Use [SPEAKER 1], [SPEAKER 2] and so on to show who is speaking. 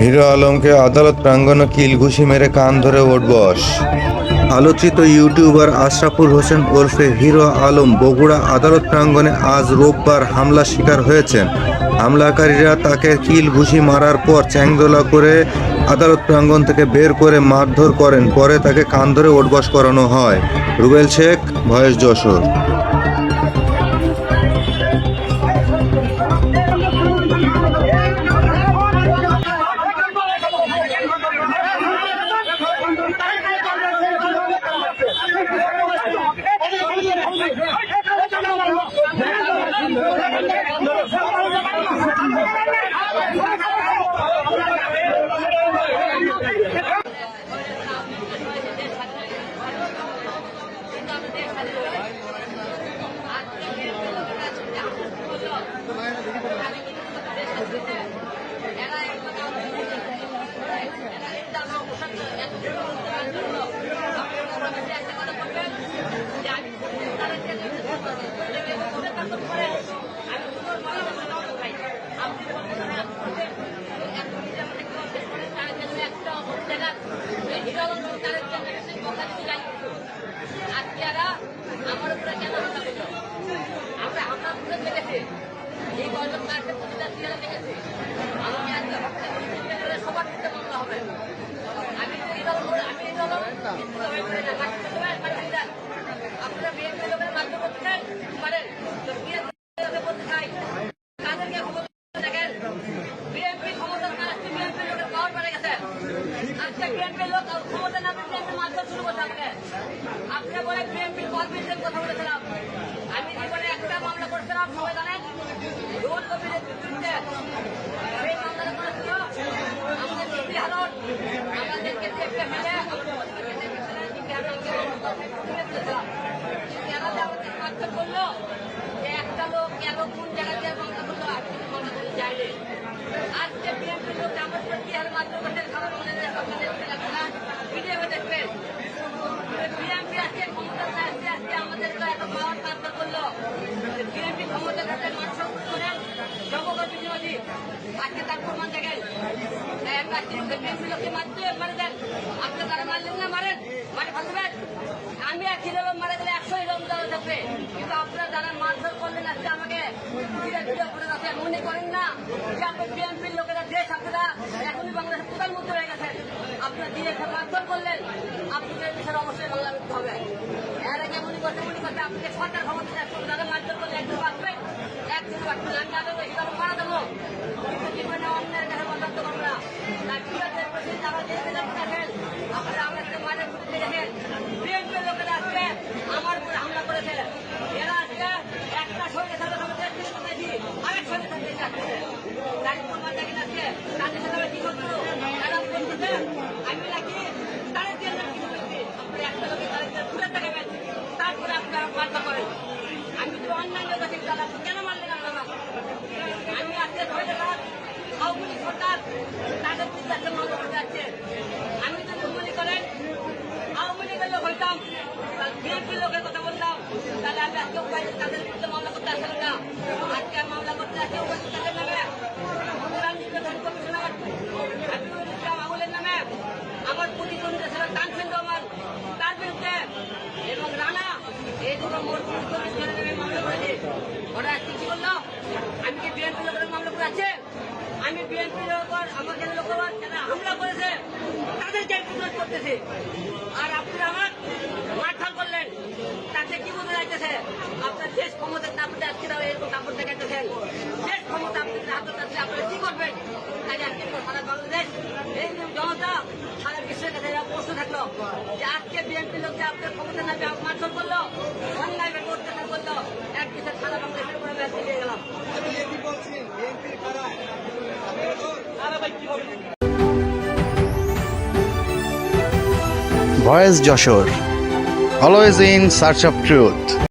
[SPEAKER 1] Hero আলমকে আদালত প্রাঙ্গণে কিল ঘুষি মেরে কান ধরে ওঠবস আলোচিত ইউটিউবার আশরাফুল হোসেন ওরফে হিরো আলম বগুড়া আদালত প্রাঙ্গণে আজ রোববার হামলা শিকার হয়েছেন। হামলাকারীরা তাকে কিল ঘুষি মারার পর চ্যাংদোলা করে আদালত প্রাঙ্গণ থেকে বের করে মারধর করেন। পরে তাকে কান ধরে ওঠবস করানো হয়। রুবেল শেখ, ভয়েস যশোর।
[SPEAKER 2] আজকে এরা আমার উপরে কেন হামলা করল আমরা হামলা করে দেখেছি এই গল্পের কাছে প্রতিটা সিরিয়ালে দেখেছি আমাকে আজকে হত্যা করে চিন্তা করে সবার ক্ষেত্রে মামলা হবে আমি তো এই দল করে আমি এই দল আপনারা বিএনপি লোকের মাধ্যমে করছেন পারেন তো বিএনপি বলতে চাই তাদেরকে ক্ষমতা দেখেন বিএনপি ক্ষমতা না আসছে বিএনপি লোকের পাওয়ার বেড়ে গেছে আজকে বিএনপি লোক ক্ষমতা না পেয়ে বিএনপি মাধ্যম শুরু করছে আমাকে আপনি বলে বিএনপি কর্মীদের কথা বলেছিলাম আমি জীবনে একটা মামলা করেছিলাম সবাই যে আর আজকে বিএনপি লোক আমার উপর কি হারে মারধর করছে খাবার মনে আপনাদের ভিডিও দেখবেন বিএনপি আজকে ক্ষমতা আসছে আজকে আমাদের তো এত পাওয়ার ট্রান্সফার করল বিএনপি ক্ষমতা কাছে মানুষ করেন জবকর্মী বিরোধী আজকে তার প্রমাণ দেখেন লোককে মারতে? আপনি তারা মারলেন না, মারেন। মারে আমি এক হিরো মারা গেলে একশো হিরো দেওয়া থাকবে কিন্তু আপনারা যারা মারধর করলেন আজকে আমাকে মনে করেন না, যে আপনার বিএনপির লোকেরা দেশ আপনারা এখনই বাংলাদেশের প্রধানমন্ত্রী হয়ে গেছেন। আপনারা দিয়ে মারধর করলেন। আপনাদের দেশের অবশ্যই বাংলা হবে। এর মনে করতে মনে করতে, আপনাকে সরকার ক্ষমতা দেয় যারা মারধর করলে একজন বাঁচবে একজন বাঁচবে না। আমি আগে হিরো মারা দেবো কিন্তু জীবনে অন্যের কাছে বরদাস্ত করব না তাই ঠিক আছে বলছি, যারা যে যেটা দেখেন আপনারা আমাকে মারে ঘুরতে দেখেন বিএনপি লোকেরা আজকে আমার উপরে হামলা করেছে এরা আজকে একটা সঙ্গে সাথে সাথে দেখতে কোথায় আরেক সঙ্গে সাথে দেখতে তাই প্রমাণ দেখেন আজকে তাদের সাথে আমি কি করব তারা বলতেছে আমি নাকি তাদের দিয়ে নাকি কি করেছি আপনি একটা লোকের তাদের দিয়ে ঘুরে দেখাবেন তারপরে আপনারা বার্তা করেন আমি তো অন্যান্য দেখি তারা কেন মারলেন আপনারা আমি আজকে ধরে দেখান আওয়ামী লীগ সরকার তাদের দিকে একটা মামলা করতে যাচ্ছে আমি যদি মনে করেন আওয়ামী লীগের লোক হইতাম বিএনপির লোকের কথা বললাম তাহলে আমি আজকে তাদের মামলা করতে আসলাম না। আজকে মামলা করতে আসছে আমি কি বিএনপি লোকের মামলা করে আছে। আমি বিএনপি লোকের আমাকে লোকবার যারা হামলা করেছে। তাদেরকে প্রতিরোধ করতেছে। আর আপনারা আমার মারধর করলেন। তাতে কি বোঝা যাইতেছে? আপনার শেষ ক্ষমতার তারপরে আজকে এরকম কাপড় দেখাইতেছেন। শেষ ক্ষমতা আপনারা কি করবেন তাই আজকে তো সারা বাংলাদেশ এই যে জনতা সারা বিশ্বের কাছে এরা প্রশ্ন থাকল যে আজকে বিএনপি লোক যে আপনার ক্ষমতা না মারধর করল অন্যায় অত্যাচার করল এক দেশের সারা বাংলাদেশের উপরে ব্যাস দিয়ে গেলাম
[SPEAKER 3] voice Jessore always in search of truth